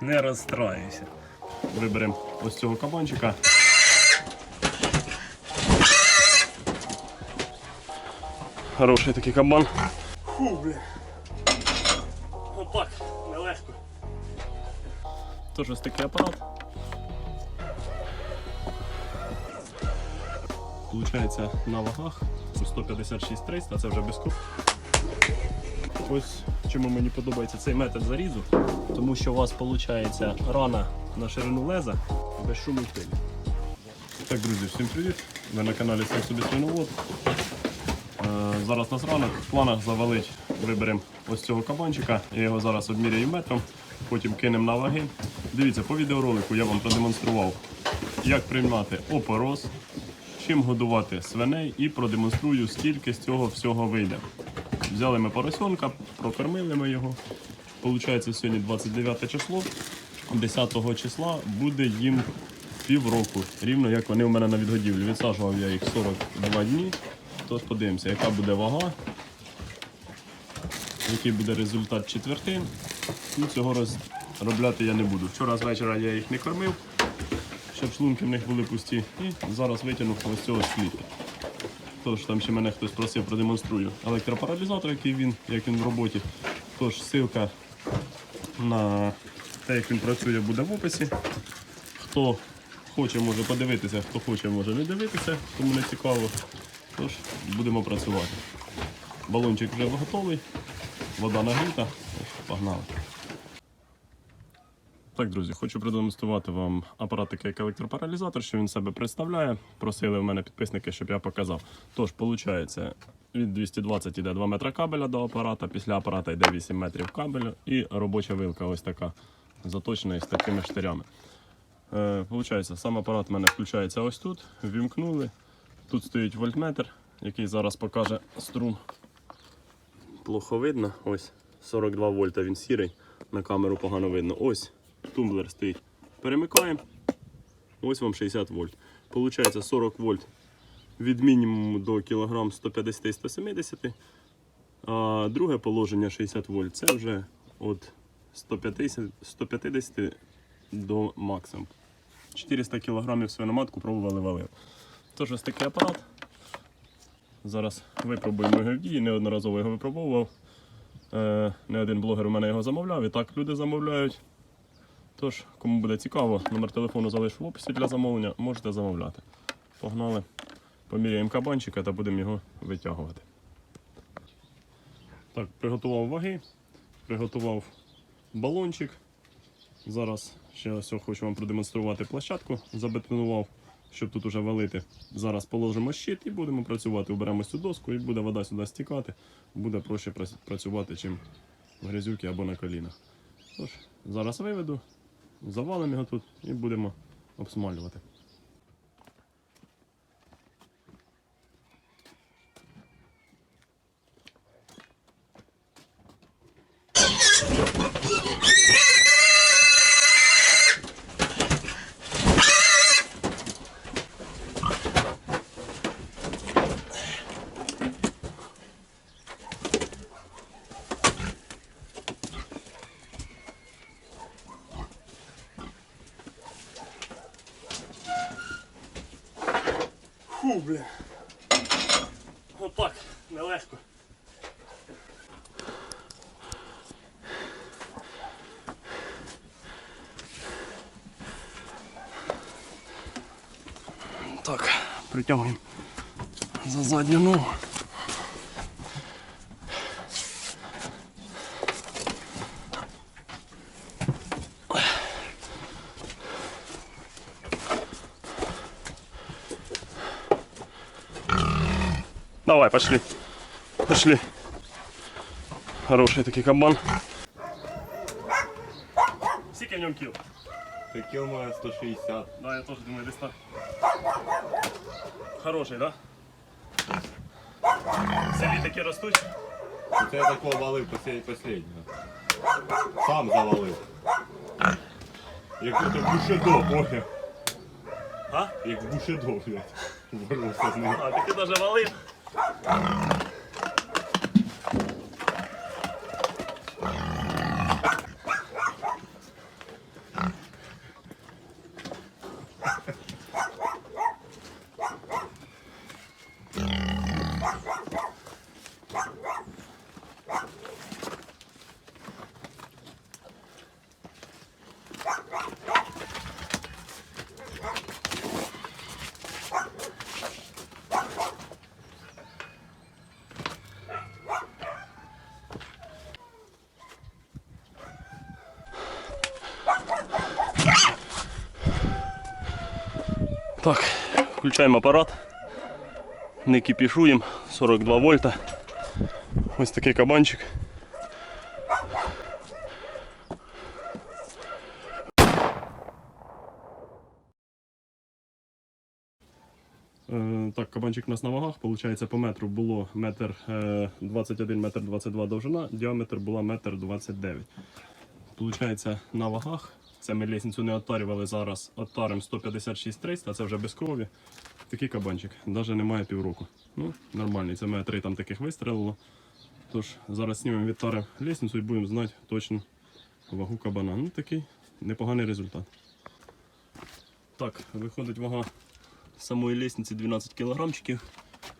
Не розстраюйся. Виберемо ось цього кабанчика. Хороший такий кабан. Фу, бля. Отак, нелегко. Тож ось такий апарат. Получається на вагах 156-300, це вже без круг. Ось чому мені подобається цей метод зарізу, тому що у вас виходить рана на ширину леза без шуму і пилі. Так, друзі, всім привіт! Ви на каналі Сам собі свиновод. Е, Зараз нас ранок. В планах завалить, виберемо ось цього кабанчика. Я його зараз обміряю метром, потім кинемо на ваги. Дивіться, по відеоролику я вам продемонстрував, як приймати опороз, чим годувати свиней і продемонструю, скільки з цього всього вийде. Взяли ми поросенка, прокормили ми його. Получається, сьогодні 29 число. 10 числа буде їм півроку, рівно як вони у мене на відгодівлі. Відсаджував я їх 42 дні. Тож подивимося, яка буде вага, який буде результат четвертин. Ну, цього розробляти я не буду. Вчора з вечора я їх не кормив, щоб шлунки в них були пусті. І зараз витягнув ось цього сліду. Тож там ще мене хтось просив, продемонструю. Електропаралізатор, який він, як він в роботі. Тож ссылка на те, як він працює, буде в описі. Хто хоче, може подивитися, хто хоче, може не дивитися, кому не цікаво. Тож будемо працювати. Балончик вже готовий, вода нагріта. Погнали. Так, друзі, хочу продемонструвати вам апарат як електропаралізатор, що він себе представляє. Просили в мене підписники, щоб я показав. Тож, виходить, від 220 йде 2 метри кабеля до апарата, після апарата йде 8 метрів кабелю і робоча вилка ось така заточена із такими штирями. Е, сам апарат в мене включається ось тут, ввімкнули. Тут стоїть вольтметр, який зараз покаже струм. Плохо видно, ось 42 вольта, він сірий, на камеру погано видно. Ось тумблер стоїть. Перемикаємо. Ось вам 60 вольт. Получається 40 вольт від мінімуму до кілограм 150-170. А друге положення 60 вольт це вже від 150, 150 до максимуму. 400 кг свиноматку пробували валив. Тож ось такий апарат. Зараз випробуємо його в дії, неодноразово його випробовував. Е, не один блогер у мене його замовляв, і так люди замовляють. Тож, кому буде цікаво, номер телефону залишу в описі для замовлення, можете замовляти. Погнали, поміряємо кабанчика та будемо його витягувати. Так, приготував ваги, приготував балончик. Зараз ще ось хочу вам продемонструвати площадку. Забетонував, щоб тут уже валити. Зараз положимо щит і будемо працювати. Уберемо цю доску і буде вода сюди стікати. Буде проще працювати, чим в грязюки або на колінах. Тож, зараз виведу, завалимо його тут і будемо обсмалювати. Фу, бля. Отак, нелегко. Так, притягуємо за задню ногу. Давай, пошли. Пошли. Хороший такий кабан. Скільки в ньому кіл? Кіл має 160. Да, я теж думаю, десь так. Хороший, да? В селі такі ростуть. Це я такого валив послед- последнього. Сам завалив. Як будто бушедо, поняв. А? Як бушедо, блядь. Боровся з ним. А, таки даже валив. Ah! Включаємо апарат. Не кипішуємо, 42 вольта. Ось такий кабанчик. Е, Так, кабанчик у нас на вагах, виходить, по метру було метр е, 21, метр 22 довжина, діаметр була метр 29. Получається, на вагах, це ми лісницю не оттарювали зараз, оттарим 156-300, це вже без крові. Такий кабанчик, навіть немає півроку. Ну, нормальний, це мене три там таких вистрелило. Тож зараз знімемо відтаримо лісницю і будемо знати точну вагу кабана. Ну такий непоганий результат. Так, виходить вага самої лісниці 12 кілограмчиків.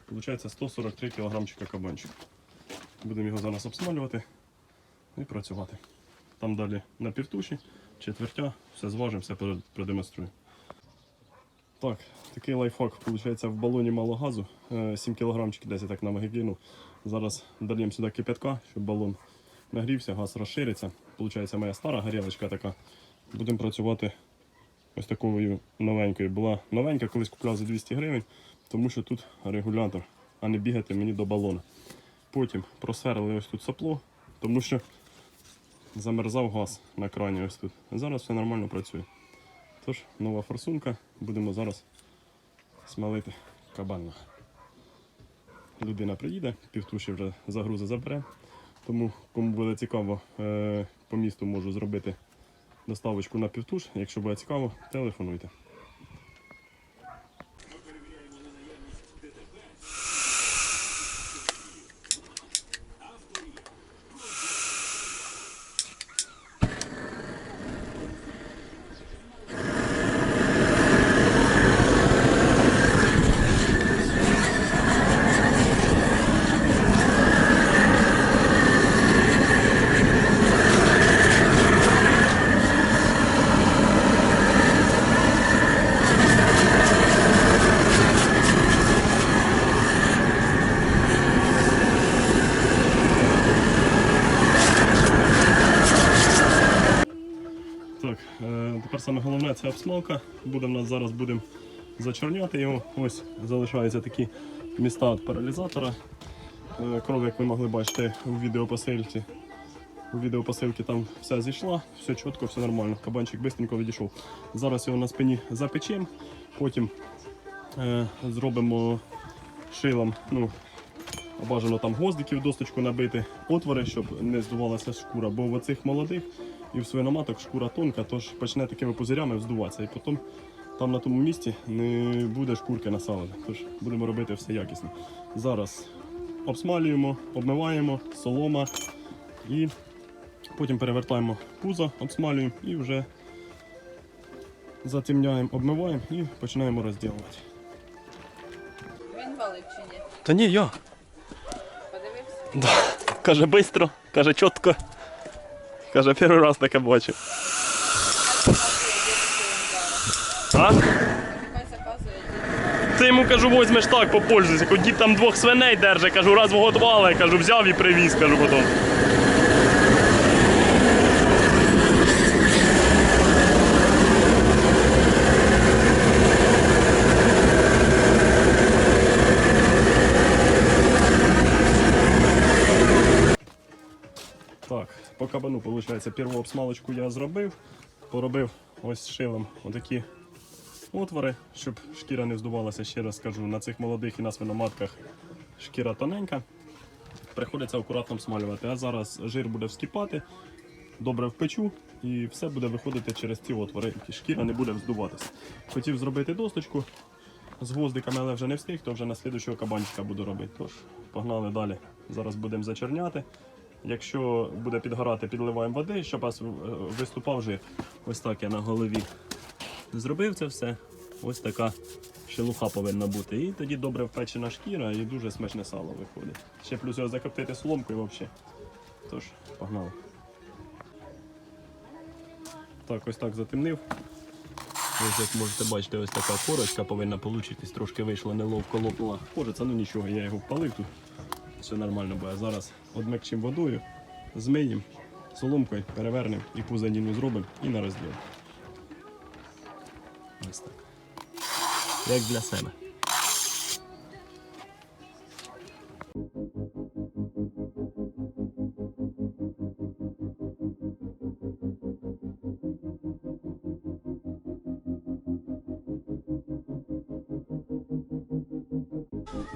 Получається 143 кілограмчика кабанчик. Будемо його зараз обсмалювати і працювати. Там далі на півтуші, четвертя, все зважимо, все про- продемонструю. Так, такий лайфхак, виходить, в балоні мало газу, е, 7 кілограмчиків десь я так на ваги кинув. Зараз дольємо сюди кипятка, щоб балон нагрівся, газ розшириться. Получається моя стара горілочка така. Будемо працювати ось такою новенькою. Була новенька, колись купляв за 200 гривень, тому що тут регулятор, а не бігати мені до балона. Потім просверлили ось тут сопло, тому що замерзав газ на крані ось тут. Зараз все нормально працює. Тож, нова форсунка, будемо зараз смалити кабана. Людина приїде, півтуші вже загрузи забере. Тому, кому буде цікаво, е, по місту можу зробити доставочку на півтуш. Якщо буде цікаво, телефонуйте. Так, е, тепер саме головне це обсмалка. Буде в нас зараз будемо зачорняти його. Ось залишаються такі міста від паралізатора. Е, Кров, як ви могли бачити у відеопосилці. У відеопосилці там все зійшла, все чітко, все нормально. Кабанчик швидко відійшов. Зараз його на спині запечемо, потім е, зробимо шилом, ну, бажано там гвоздиків досточку набити, отвори, щоб не здувалася шкура, бо в оцих молодих і в свиноматок шкура тонка, тож почне такими пузирями вздуватися. І потім там на тому місці не буде шкурки насалення. Тож будемо робити все якісно. Зараз обсмалюємо, обмиваємо, солома і потім перевертаємо пузо, обсмалюємо і вже затемняємо, обмиваємо і починаємо розділувати. Він валив чи ні? Та ні, я. Да. Каже швидко, каже чітко. Каже, перший раз таке бачив. А? Це йому кажу, возьмеш так, попользуйся. Дід там двох свиней держить, кажу, раз вготували, кажу, взяв і привіз, кажу потім. Так, по кабану, виходить, перву обсмалочку я зробив, поробив ось шилом отакі отвори, щоб шкіра не вздувалася, ще раз скажу, на цих молодих і на свиноматках шкіра тоненька. Приходиться акуратно обсмалювати. А зараз жир буде вскипати, добре впечу і все буде виходити через ці отвори. і Шкіра не буде вздуватися. Хотів зробити досточку з гвоздиками, але вже не встиг, то вже на слідущого кабанчика буду робити. Тож, погнали далі. Зараз будемо зачерняти. Якщо буде підгорати, підливаємо води, щоб вас е, виступав жир. Ось так я на голові зробив це все. Ось така шелуха повинна бути. І тоді добре впечена шкіра і дуже смачне сало виходить. Ще плюс його закоптити соломкою взагалі. Тож, погнали. Так, ось так затемнив. Ось як можете бачити, ось така корочка повинна получитись, трошки вийшла неловко лопнула. Кожиця, ну нічого, я його впалив тут. Все нормально буде. Зараз одмекчим водою, змиємо, соломкою перевернемо і пузаніну зробимо і на розділ. Ось так. як для себе.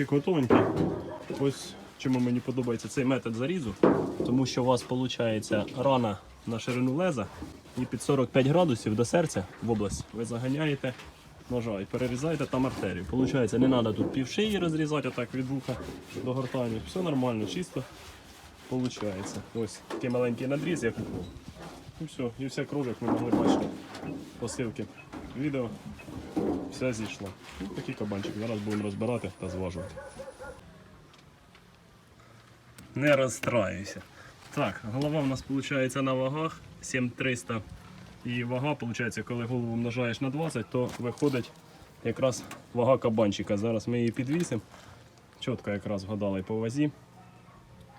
Кабанчик готовенький. Ось чому мені подобається цей метод зарізу, тому що у вас виходить рана на ширину леза і під 45 градусів до серця в область ви заганяєте ножа і перерізаєте там артерію. Получається, не треба тут пів шиї розрізати отак від вуха до гортані. Все нормально, чисто виходить. Ось такий маленький надріз, як укол. І все, і вся кров, як ми могли бачити по ссылці відео. Все зійшло. Ну, такий кабанчик. Зараз будемо розбирати та зважувати. Не розстраюся. Так, голова в нас виходить на вагах 7300. І вага, виходить, коли голову множаєш на 20, то виходить якраз вага кабанчика. Зараз ми її підвісимо. Чітко якраз вгадали по вазі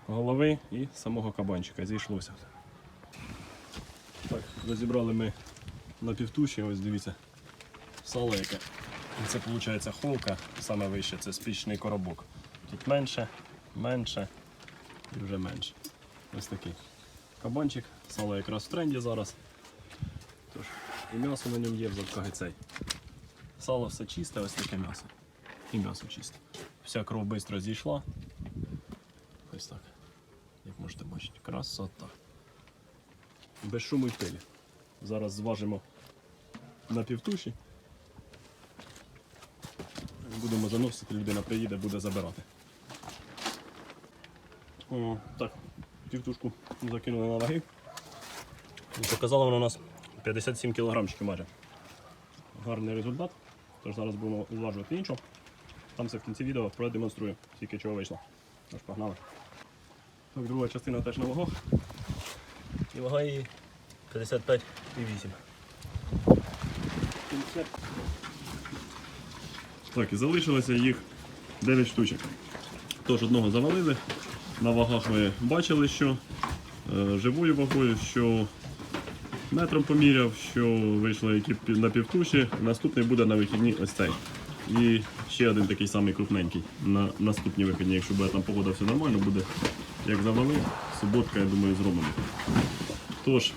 голови і самого кабанчика. Зійшлося. Так, розібрали ми на півтуші, ось дивіться, сало яке. І Це виходить холка, саме вище, це спічний коробок. Тут менше, менше і вже менше. Ось такий кабанчик, сало якраз в тренді зараз. Тож, і м'ясо на ньому є в цей. Сало все чисте, ось таке м'ясо. І м'ясо чисте. Вся кров швидко зійшла. Ось так. Як можете бачити, красота. Без шуму й пилі. Зараз зважимо на півтуші. Будемо заносити, людина приїде, буде забирати. О, так, півтушку закинули на ваги. Показала вона у нас 57 кілограмчиків майже. Гарний результат. Тож зараз будемо зважувати іншу. Там все в кінці відео продемонструю, скільки чого вийшло. Тож погнали. Так, друга частина теж на вагах. І вага її 55,8. Так, і залишилося їх 9 штучок. Тож одного завалили. На вагах ви бачили, що е, живою вагою, що метром поміряв, що вийшло які на півтуші. Наступний буде на вихідні ось цей. І ще один такий самий крупненький на наступні вихідні. Якщо буде там погода все нормально, буде як завалив. Суботка, я думаю, зробимо. Тож,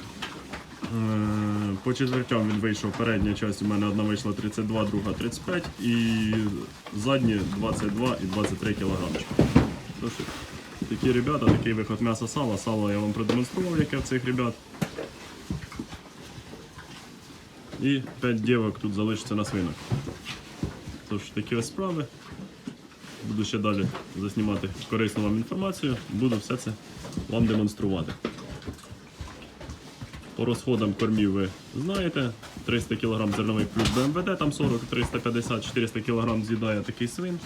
по четвертям він вийшов. Передня часть у мене одна вийшла 32, друга 35 і задні 22 і 23 кілограмчики. Такі ребята, такий виход м'яса сала. Сало я вам продемонстрував, яке в цих ребят. І 5 дівок тут залишиться на свинок. Тож такі ось справи. Буду ще далі заснімати корисну вам інформацію. Буду все це вам демонструвати. По розходам кормів ви знаєте. 300 кг зернових плюс БМВД, там 40, 350, 400 кг з'їдає такий свин.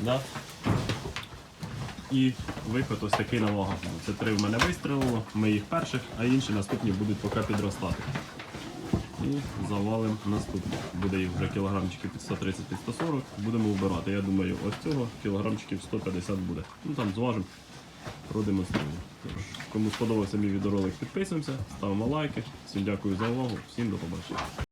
Да? І виход ось такий на вагах. Це три в мене вистрілило, ми їх перших, а інші наступні будуть поки підростати. І завалим наступний. Буде їх вже кілограмчиків під 130 під 140. Будемо вбирати. Я думаю, ось цього кілограмчиків 150 буде. Ну там зважимо, продемонструємо. Тож, Кому сподобався мій відеоролик, підписуємося, ставимо лайки. Всім дякую за увагу, всім до побачення.